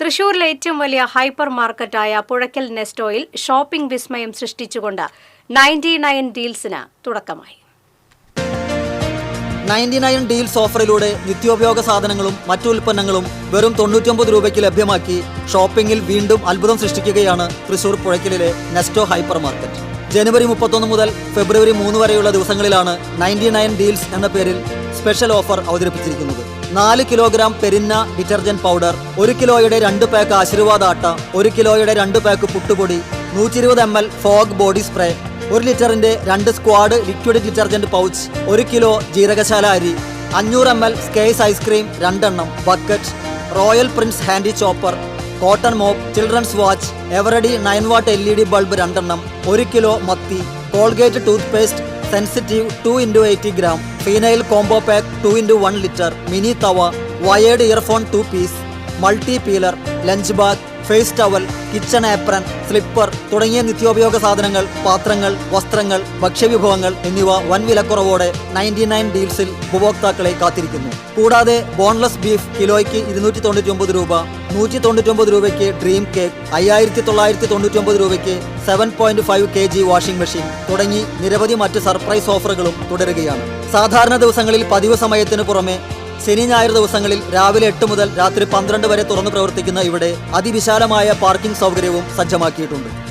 തൃശൂരിലെ ഏറ്റവും വലിയ ഹൈപ്പർ മാർക്കറ്റായ പുഴയ്ക്കൽ നെസ്റ്റോയിൽ ഷോപ്പിംഗ് വിസ്മയം സൃഷ്ടിച്ചുകൊണ്ട് നയൻറ്റി നയൻ ഡീൽസിന് തുടക്കമായി നയൻറ്റി നയൻ ഡീൽസ് ഓഫറിലൂടെ നിത്യോപയോഗ സാധനങ്ങളും മറ്റു ഉൽപ്പന്നങ്ങളും വെറും തൊണ്ണൂറ്റിയൊമ്പത് രൂപയ്ക്ക് ലഭ്യമാക്കി ഷോപ്പിംഗിൽ വീണ്ടും അത്ഭുതം സൃഷ്ടിക്കുകയാണ് തൃശൂർ പുഴയ്ക്കലിലെ നെസ്റ്റോ ഹൈപ്പർ മാർക്കറ്റ് ജനുവരി മുപ്പത്തൊന്ന് മുതൽ ഫെബ്രുവരി മൂന്ന് വരെയുള്ള ദിവസങ്ങളിലാണ് നയൻറ്റി നയൻ ഡീൽസ് എന്ന പേരിൽ സ്പെഷ്യൽ ഓഫർ അവതരിപ്പിച്ചിരിക്കുന്നത് നാല് കിലോഗ്രാം പെരിന്ന ഡിറ്റർജന്റ് പൗഡർ ഒരു കിലോയുടെ രണ്ട് പാക്ക് ആശീർവാദ് ആട്ട ഒരു കിലോയുടെ രണ്ട് പാക്ക് പുട്ടുപൊടി നൂറ്റി ഇരുപത് M L Fogg body spray ഒരു ലിറ്ററിന്റെ രണ്ട് സ്ക്വാഡ് ലിക്വിഡ് ഡിറ്റർജന്റ് പൗച്ച് ഒരു കിലോ ജീരകശാല അരി അഞ്ഞൂറ് എം എൽ സ്കേസ് ഐസ്ക്രീം രണ്ടെണ്ണം bucket royal prince handy chopper cotton mop children's watch Eveready nine watt L E D bulb രണ്ടെണ്ണം ഒരു കിലോ മത്തി Colgate tooth paste Sensitive 2x80 gram, Phenyl Combo Pack 2x1 liter, Mini Tawa, Wired Earphone 2 piece, Multi Peeler, Lunch Bag, face towel kitchen apron slipper തുടങ്ങിയ നിത്യോപയോഗ സാധനങ്ങൾ പാത്രങ്ങൾ വസ്ത്രങ്ങൾ ഭക്ഷ്യവിഭവങ്ങൾ എന്നിവ വൻ വിലക്കുറവോടെ നയൻറ്റി നയൻ ഡീൽസിൽ ഉപഭോക്താക്കളെ കാത്തിരിക്കുന്നു കൂടാതെ ബോൺലെസ് ബീഫ് കിലോയ്ക്ക് ഇരുന്നൂറ്റി തൊണ്ണൂറ്റി രൂപ നൂറ്റി തൊണ്ണൂറ്റൊമ്പത് രൂപയ്ക്ക് ഡ്രീം കേക്ക് അയ്യായിരത്തി തൊള്ളായിരത്തി തൊണ്ണൂറ്റൊമ്പത് രൂപയ്ക്ക് seven point five K G washing machine തുടങ്ങി നിരവധി മറ്റ് സർപ്രൈസ് ഓഫറുകളും തുടരുകയാണ് സാധാരണ ദിവസങ്ങളിൽ പതിവ് സമയത്തിന് പുറമെ ശനി ഞായർ ദിവസങ്ങളിൽ രാവിലെ എട്ട് മുതൽ രാത്രി പന്ത്രണ്ട് വരെ തുറന്നു പ്രവർത്തിക്കുന്ന ഇവിടെ അതിവിശാലമായ പാർക്കിംഗ് സൗകര്യവും സജ്ജമാക്കിയിട്ടുണ്ട്